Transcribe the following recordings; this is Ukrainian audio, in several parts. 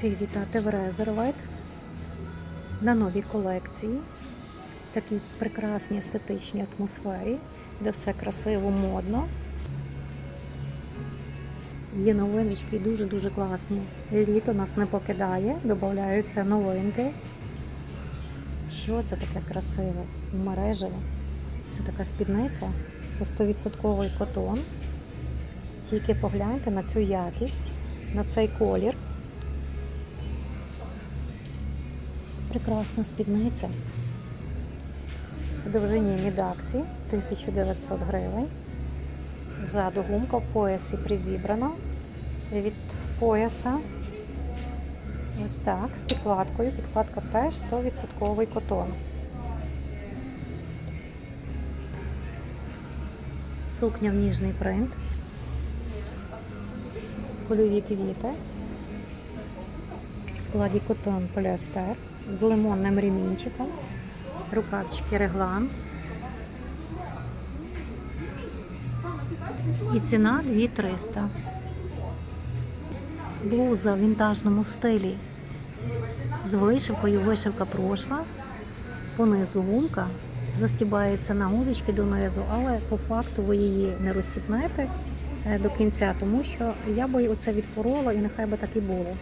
Всіх вітати в Резервет на новій колекції, такій прекрасній естетичній атмосфері, де все красиво, модно. Є новиночки дуже-дуже класні. Літо нас не покидає, додаються новинки. Що це таке красиве? Мережеве. Це така спідниця, це 100% котон. Тільки погляньте на цю якість, на цей колір. Прекрасна спідниця. В довжині Мідаксі 1900 гривень. Ззаду гумка в поясі призібрана від пояса. Ось так, з підкладкою. Підкладка теж 100% котон. Сукня в ніжний принт. Польові квіти. Складі котон поліестер з лимонним ремінчиком, рукавчики реглан. І ціна 2300. Блуза в вінтажному стилі з вишивкою, вишивка прошва, понизу гумка, застібається на гузочки донизу, але по факту ви її не розстіпнете е, до кінця, тому що я би оце відпорола і нехай би так і було.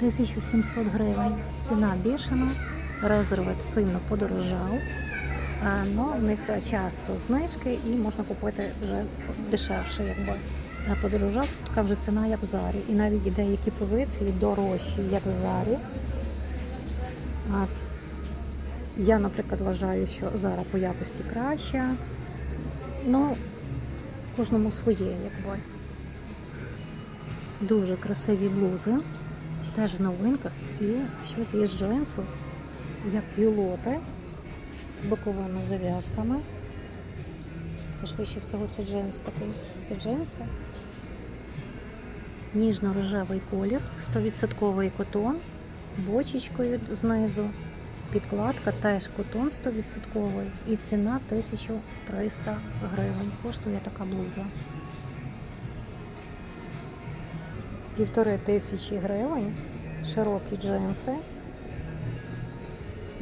1700 гривень. Ціна бішена, резервет сильно подорожав. але в них часто знижки і можна купити вже дешевше, якби Е, подорожав. Така вже ціна, як в зарі. І навіть деякі позиції дорожчі, як в зарі. Я, наприклад, вважаю, що зара по якості краща. Ну, кожному своє, якби. Дуже красиві блузи, теж в новинках. І щось є з джинсу, як юлоти з боковими зав'язками. Це швидше всього це джинс такий. Це джинси. Ніжно-рожевий колір, 100% котон, бочечкою знизу. Підкладка теж котон 100% і ціна 1300 гривень. Коштує така блуза. Півтори тисячі гривень, широкі джинси.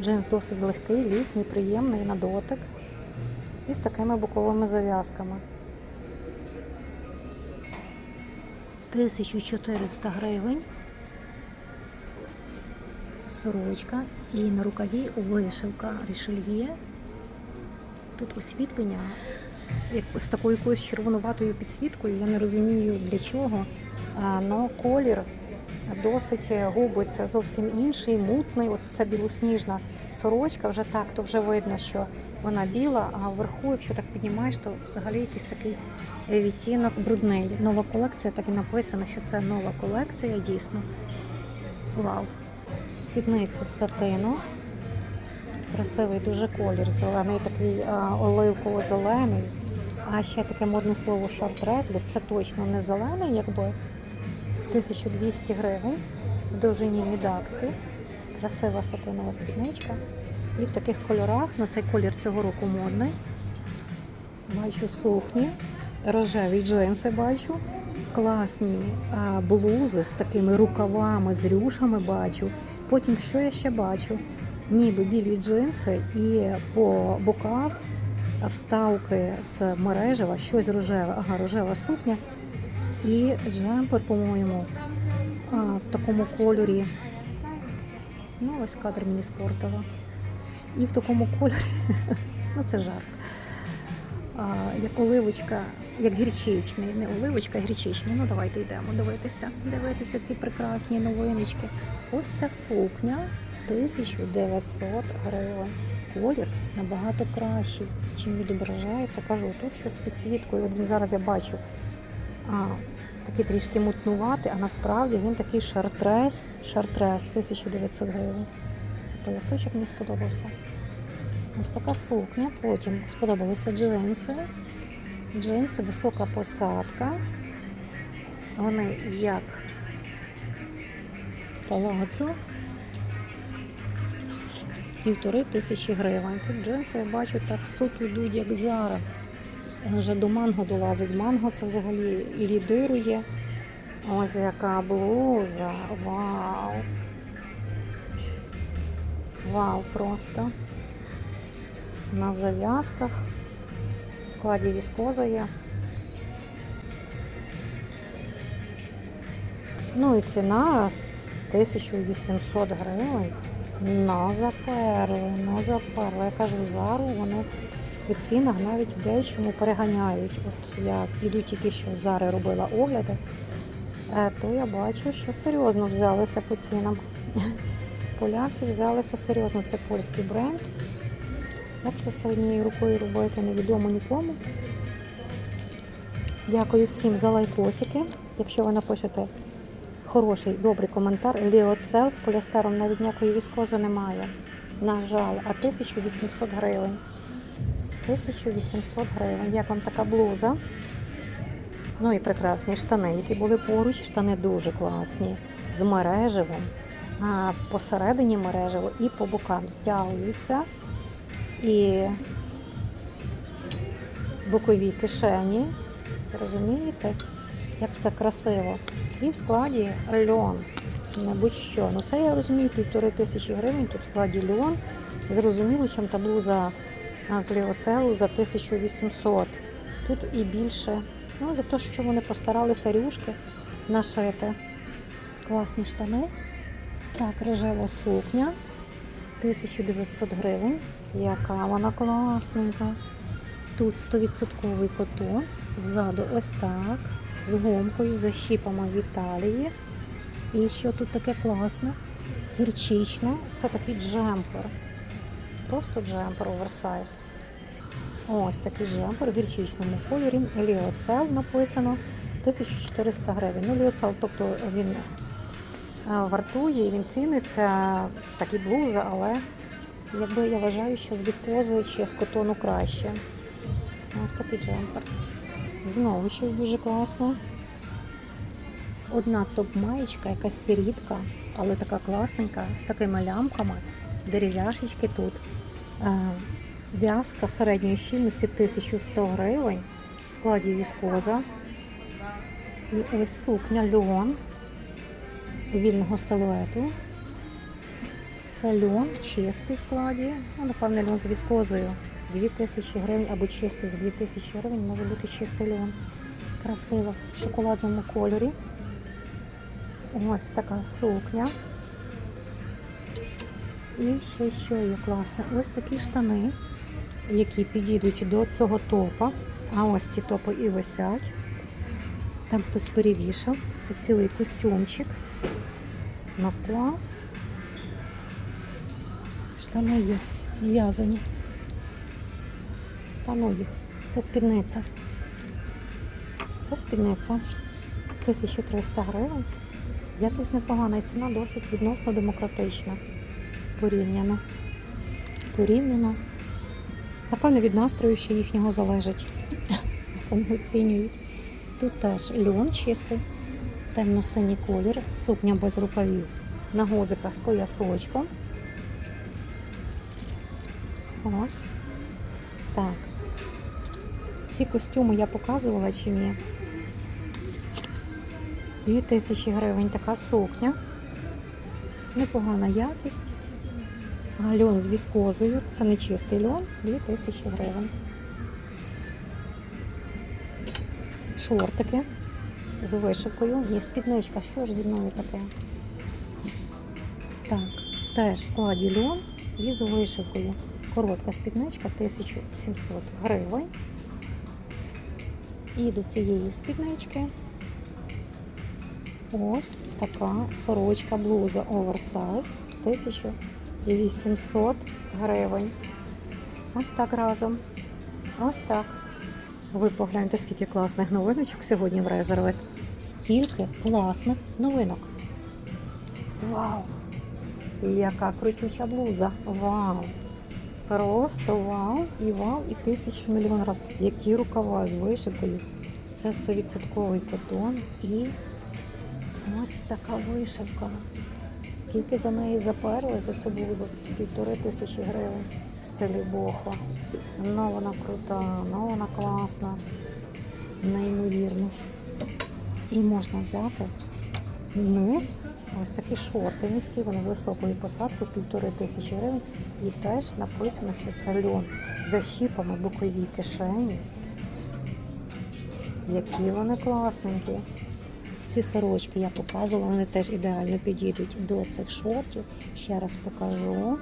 Джинс досить легкий, літній, приємний на дотик. І з такими боковими зав'язками. 1400 гривень. Сорочка і на рукаві вишивка рішельє. Тут освітлення як з такою якоюсь червонуватою підсвіткою. Я не розумію для чого. Але колір досить губиться зовсім інший, мутний. От ця білосніжна сорочка, вже так, то вже видно, що вона біла, а вверху, якщо так піднімаєш, то взагалі якийсь такий відтінок брудний. Нова колекція, так і написано, що це нова колекція, дійсно. Вау! Спідниця з сатину. Красивий дуже колір, зелений, такий оливково-зелений. А ще таке модне слово шорт-рес, бо це точно не зелений, якби 1200 гривень в довжині мідакси. Красива сатинова спідничка. І в таких кольорах, на цей колір цього року модний. Бачу сукні, рожеві джинси бачу, класні блузи з такими рукавами, з рюшами бачу. Потім що я ще бачу? Ніби білі джинси і по боках вставки з мережева, щось рожеве, ага, рожева сукня. І джемпер, по-моєму, в такому кольорі. Ну, ось кадр мені спортила. І в такому кольорі, ну це жарт. Як оливочка, як гірчичний, не оливочка, а гірчичний. Ну давайте йдемо дивитися, дивитися ці прекрасні новиночки. Ось ця сукня 1900 гривень. Колір набагато кращий, чим відображається. Кажу, тут щось з підсвіткою. От зараз я бачу а, такий трішки мутнувати, а насправді він такий шартрес, шартрес 1900 гривень. Це поясочок мені сподобався. Ось така сукня. Потім сподобалися джинси. Джинси, висока посадка. Вони як палацо. Півтори тисячі гривень. Тут джинси, я бачу, так суто йдуть, як зара. Вже до манго долазить. Манго це взагалі лідирує Ось яка блуза. Вау. Вау, просто. На зав'язках. В складі віскоза є. Ну і ціна 1800 гривень. На заперли. Я кажу, зару вони у цінах навіть в деячому переганяють. От я піду тільки що зари робила огляди, е, то я бачу, що серйозно взялися по цінам. Поляки взялися серйозно, це польський бренд. Як це все однією рукою робити, невідомо нікому. Дякую всім за лайкосики. Якщо ви напишете хороший, добрий коментар, Ліоцел з поліастером навіть ніякої віскози немає. На жаль, а 1800 гривень. 1800 гривень. Як вам така блуза? Ну і прекрасні штани, які були поруч. Штани дуже класні. З мереживом. А посередині мережево і по бокам стягуються. І бокові кишені. Розумієте, як все красиво. І в складі льон. Не будь-що. Ну це я розумію, півтори тисячі гривень. Тут в складі льон. Зрозуміло, чим та блуза а, з ліоцелу за 1800. Тут і більше. Ну, за те, що вони постаралися рюшки нашити. Класні штани. Так, рожева сукня. 1900 гривень. Яка вона класненька. Тут 100% котон. Ззаду ось так. З гомкою, защіпами в Італії. І що тут таке класне? Гірчичне. Це такий джемпер. Просто джемпер оверсайз. Ось такий джемпер в гірчичному кольорі. Ліоцел написано 1400 гривень. Ну, ліоцел, тобто він е, вартує, він ціниться, так і блуза, але якби я вважаю, що з віскози чи з котону краще. Ось такий джемпер. Знову щось дуже класне. Одна топ-маєчка, якась сирітка, але така класненька, з такими лямками, дерев'яшечки тут. Е, В'язка середньої щільності 1100 гривень в складі віскоза. І ось сукня льон вільного силуету. Це льон чистий в складі. Ну, напевне, льон з віскозою. 2000 гривень або чистий з 2000 гривень може бути чистий льон. Красиво в шоколадному кольорі. Ось така сукня. І ще що є класне. Ось такі штани, які підійдуть до цього топа. А ось ці топи і висять. Там хтось перевішав. Це цілий костюмчик. На клас. Штани є в'язані. Та ну. Це спідниця. Це спідниця. 1300 гривень. Якість непогана і ціна досить відносно демократична. Порівняно. Порівняно. Напевно, від настрою ще їхнього залежить. Вони оцінюють. Тут теж льон чистий, темно-синій колір, сукня без рукавів на годзиках з поясочком. Ось. Так. Ці костюми я показувала чи ні? 2000 гривень така сукня. Непогана якість. А Льон з віскозою. Це не чистий льон, 2000 гривень. Шортики з вишивкою. Є спідничка. Що ж зі мною таке? Так, теж в складі льон і з вишивкою. Коротка спідничка 1700 гривень. І до цієї спіднички ось така сорочка блуза оверсайз 1800 гривень. Ось так разом. Ось так. Ви погляньте, скільки класних новиночок сьогодні в резервет. Скільки класних новинок. Вау! Яка крутюча блуза! Вау! Просто вау і вау, і тисячу мільйон разів. Які рукава з вишивкою. Це 100% котон і ось така вишивка. Скільки за неї заперли за цю блузу? Півтори тисячі гривень в стилі бохо. Ну вона крута, ну вона класна. Неймовірно. І можна взяти низ, ось такі шорти низькі, вони з високою посадкою, півтори тисячі гривень. І теж написано, що це льон. За щіпами бокові кишені. Які вони класненькі. Ці сорочки я показувала, вони теж ідеально підійдуть до цих шортів. Ще раз покажу.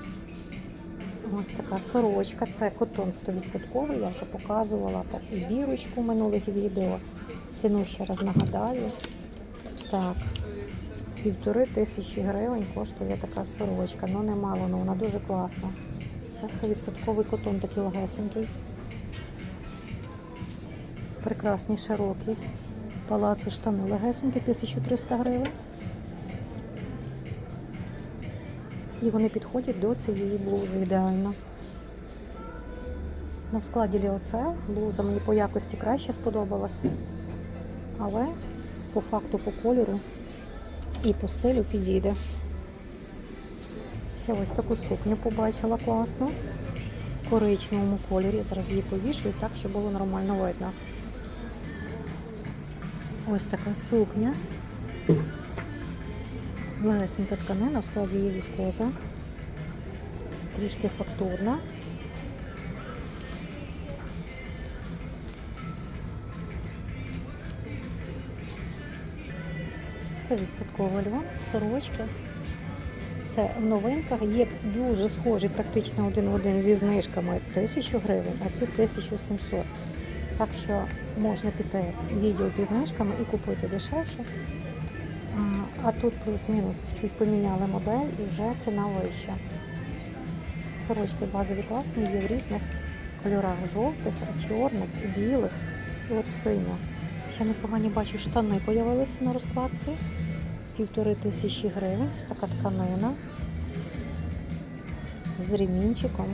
Ось така сорочка, це котон 100%, я вже показувала так і бірочку в минулих відео. Ціну ще раз нагадаю. Так, півтори тисячі гривень коштує така сорочка. Ну немало, але вона дуже класна. Це 100% котон такий легесенький. Прекрасні широкі. Палаци штани легесенькі, 1300 гривень. І вони підходять до цієї блузи ідеально. Ну, в складі ліоце блуза мені по якості краще сподобалася. Але по факту, по кольору і по стилю підійде. Ще ось таку сукню побачила класну. В коричневому кольорі. Зараз її повішую так, щоб було нормально видно. Ось така сукня. Легесенька тканина, в складі є віскоза. Трішки фактурна. Стовідсотково льон, сорочки. Це в новинках є дуже схожі, практично один в один зі знижками 1000 гривень, а ці 1700. Так що можна піти в відділ зі знижками і купити дешевше. А, тут плюс-мінус чуть поміняли модель і вже ціна вища. Сорочки базові класні, є в різних кольорах жовтих, чорних, білих і от синя. Ще непогані бачу, штани з'явилися на розкладці. Півтори тисячі гривень. Ось така тканина з ремінчиком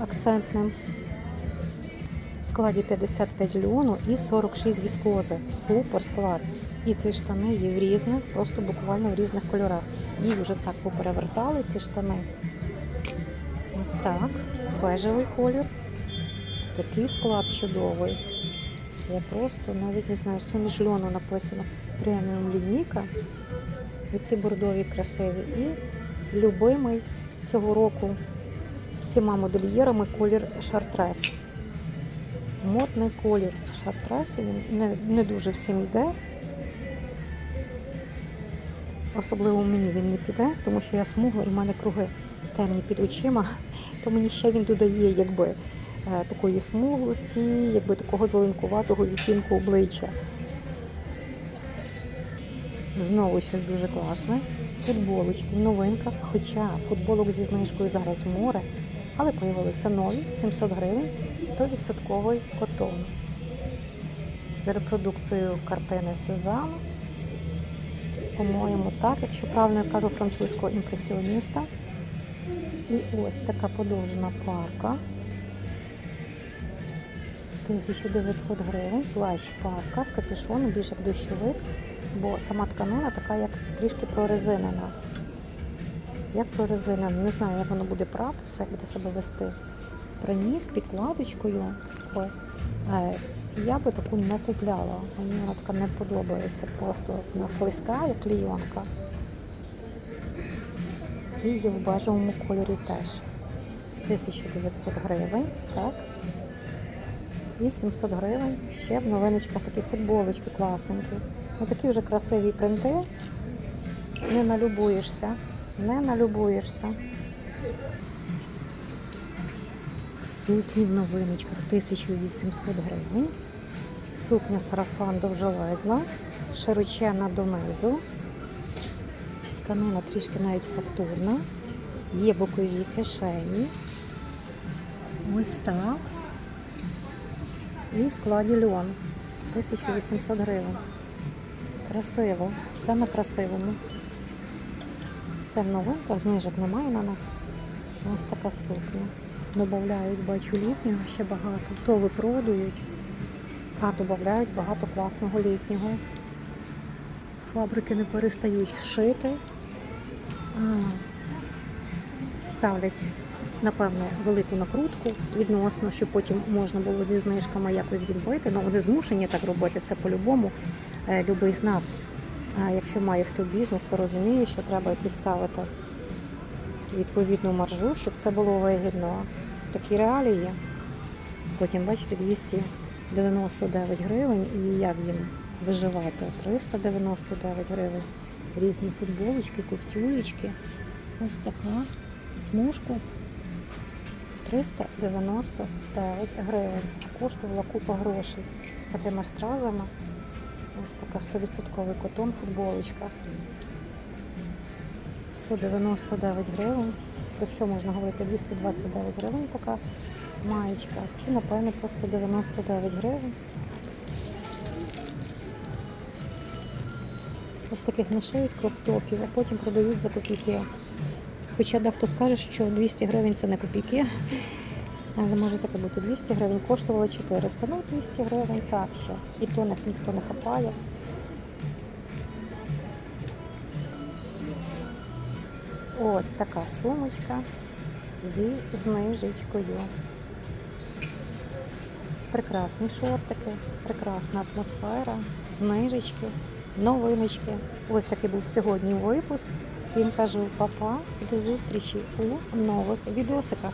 акцентним. В складі 55 льону і 46 віскози. Супер склад. І ці штани є в різних, просто буквально в різних кольорах. Їх вже так поперевертали ці штани. Ось так. Бежевий колір. Такий склад чудовий. Я просто навіть не знаю, суміш льону написано преміум лінійка. Оці бордові красиві. І любимий цього року всіма модельєрами колір шартрес. Модний колір шартрес, він не, не дуже всім йде. Особливо мені він не піде, тому що я смугла і в мене круги темні під очима, то мені ще він додає якби такої смуглості, якби такого зеленкуватого відтінку обличчя. Знову щось дуже класне. Футболочки в новинках, хоча футболок зі знижкою зараз море, але появилися нові 700 гривень, 100% котон. З репродукцією картини Сезану. По-моєму, так, якщо правильно я кажу французького імпресіоніста. І ось така подовжена парка. 1900 гривень, плащ парка з капюшоном, більш як дощовик, бо сама тканина така, як трішки прорезинена. Як прорезинена, не знаю, як воно буде пратися, як буде себе вести з підкладочкою. Е, Я би таку не купляла. Мені вона така не подобається. Просто вона слизька, як клійонка. І є в бежевому кольорі теж. 1900 гривень, так. І 700 гривень. Ще в новиночках такі футболочки класненькі. Ну такі вже красиві принти. Не налюбуєшся. Не налюбуєшся. Сукні в новиночках 1800 гривень. Сукня сарафан довжелезна, широчена донизу. Тканина трішки навіть фактурна. Є бокові кишені. Ось так. І в складі льон 1800 гривень. Красиво, все на красивому. Це в новинках, знижок немає на них. Ось така сукня. Добавляють, бачу, літнього ще багато. То випродують, а додають багато класного літнього. Фабрики не перестають шити. Ставлять напевно, велику накрутку відносно, щоб потім можна було зі знижками якось відбити. Ну, вони змушені так робити, це по-любому. Е, Любий з нас, е, якщо має хто бізнес, то розуміє, що треба підставити відповідну маржу, щоб це було вигідно. Такі реалії. Потім, бачите, 299 гривень і як їм виживати? 399 гривень. Різні футболочки, ковтюлечки. Ось така смужку 399 гривень. Коштувала купа грошей з такими стразами. Ось така 100% котон футболочка. 199 гривень. Про що можна говорити? 229 гривень така маєчка. Ці, напевно, просто 99 гривень. Ось таких не шиють кроп-топів, а потім продають за копійки. Хоча дехто скаже, що 200 гривень це не копійки. Але може таке бути 200 гривень, коштувало 400. Ну, 200 гривень так ще. І то них ніхто не хапає. Ось така сумочка зі знижечкою. Прекрасні шортики, прекрасна атмосфера, знижечки, новиночки. Ось такий був сьогодні випуск. Всім кажу па-па, до зустрічі у нових відосиках.